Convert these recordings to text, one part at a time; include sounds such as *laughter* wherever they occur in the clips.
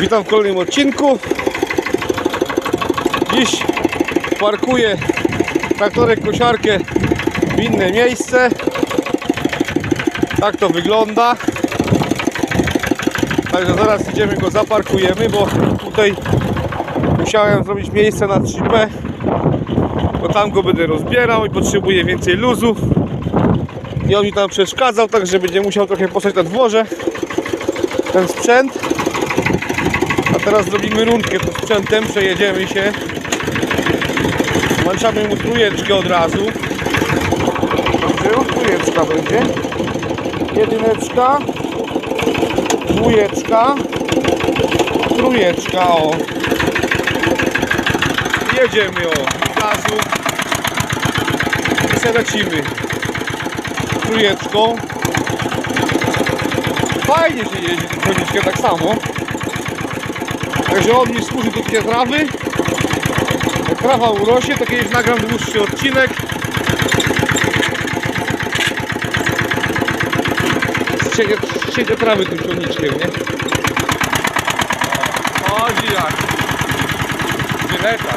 Witam w kolejnym odcinku. Dziś parkuję traktorek kosiarkę w inne miejsce. Tak to wygląda. Także zaraz idziemy go zaparkujemy, bo tutaj musiałem zrobić miejsce na 3P, bo tam go będę rozbierał i potrzebuję więcej luzu. I on mi tam przeszkadzał, także będzie musiał trochę postać na dworze ten sprzęt. Teraz zrobimy rundkę tym sprzętem, przejedziemy się. Włączamy mu trójeczkę od razu. Dobrze, trójeczka będzie. Jedyneczka, dwójeczka, trójeczka, o. Jedziemy, o, gazu. I se lecimy. Trójeczką. Fajnie się jeździ koniczkiem tak samo. Także służy do trawy. Jak trawa urośnie, to kiedyś nagram dłuższy odcinek. Ścięgę, ścięgę trawy tym ciągniczkiem, nie? Chodzi jak. Wyleta.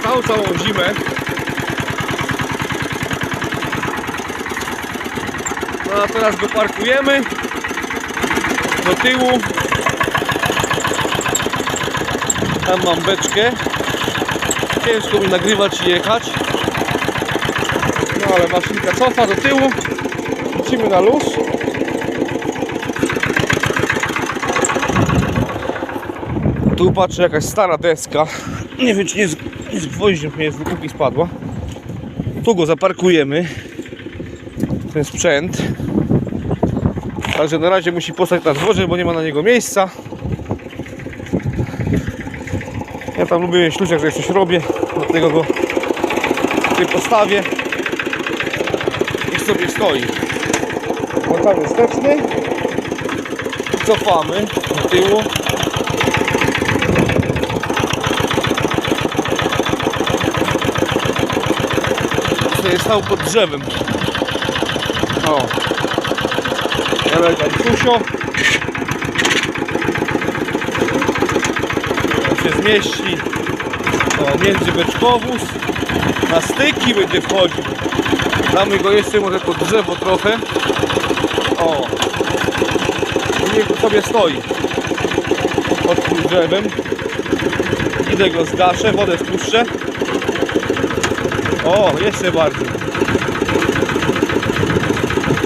Stał całą zimę. No a teraz go parkujemy do tyłu. Tam mam beczkę. Ciężko mi nagrywać i jechać. No ale maszynka cofa do tyłu. Lecimy na luz. Tu patrzę jakaś stara deska. Nie wiem czy nie z, nie z gwoździem nie z wykupi spadła. Tu go zaparkujemy. Ten sprzęt. Także na razie musi postać na dworze, bo nie ma na niego miejsca. Ja tam lubię śluziak, że jak coś robię, dlatego go tutaj postawię i sobie stoi. Włączamy wsteczny i cofamy do tyłu. Stał pod drzewem. O. Elegantusio. On się zmieści o, między beczkowóz. Na styki będzie wchodził. Damy go jeszcze może pod drzewo trochę. O. Niech sobie stoi. Pod tym drzewem. Idę go zgaszę, wodę spuszczę. O, jeszcze bardziej.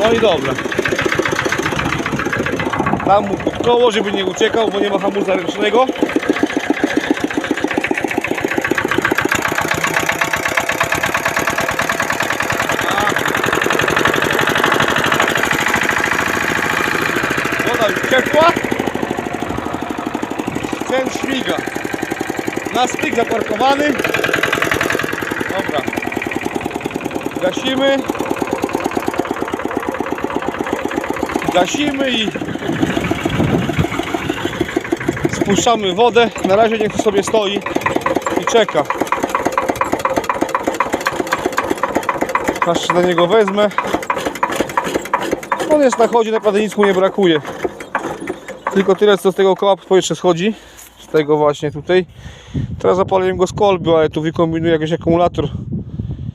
No i dobra. Dam mu pod koło, żeby nie uciekał, bo nie ma hamulca ręcznego. Woda już ciepła. Ten śmiga. Na styk zaparkowany. Dobra. Gasimy. Gasimy i spuszczamy wodę. Na razie niech sobie stoi i czeka. Aż się na niego wezmę. On jest na chodzie, naprawdę nic mu nie brakuje. Tylko tyle co z tego koła powietrze schodzi. Z tego właśnie tutaj. Teraz zapaliłem go z kolby, ale tu wykombinuję jakiś akumulator.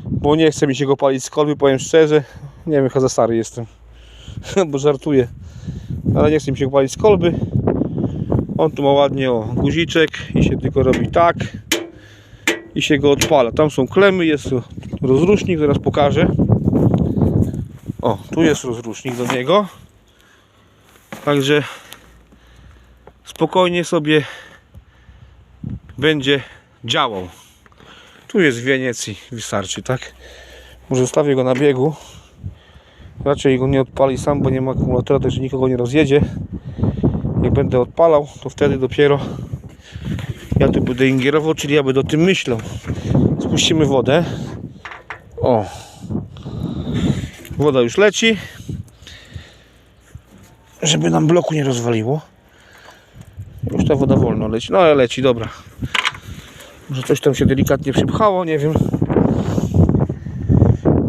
Bo nie chce mi się go palić z kolby, powiem szczerze. Nie wiem, chyba za stary jestem. *laughs* bo żartuję. Ale nie chce mi się go palić z kolby. On tu ma ładnie o guziczek i się tylko robi tak i się go odpala. Tam są klemy, jest rozrusznik, zaraz pokażę. O, tu jest rozrusznik do niego. Także spokojnie sobie będzie działał. Tu jest wieniec i wystarczy, tak? Może zostawię go na biegu. Raczej go nie odpali sam, bo nie ma akumulatora, także nikogo nie rozjedzie. Jak będę odpalał, to wtedy dopiero ja tu będę ingierował, czyli ja będę o tym myślał. Spuścimy wodę. O. Woda już leci. Żeby nam bloku nie rozwaliło. Już ta woda wolno leci. No ale leci, dobra. Może coś tam się delikatnie przypchało, nie wiem.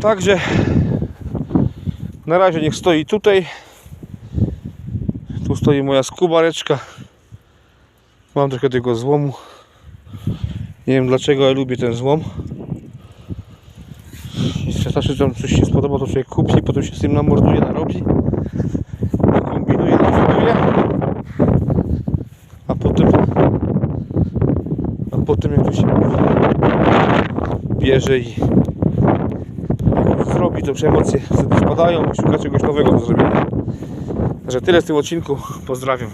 Także Na razie niech stoi tutaj. Tu stoi moja skubareczka. Mam trochę tego złomu. Nie wiem dlaczego, ale lubię ten złom. I Zawsze tam coś się spodoba, to człowiek kupi, potem się z tym namorduje, narobi. Kombinuje, naśladuje. A potem... A potem jak to się bierze i zrobi, to już emocje wtedy spadają i szuka czegoś nowego do zrobienia. Także tyle w tym odcinku. Pozdrawiam.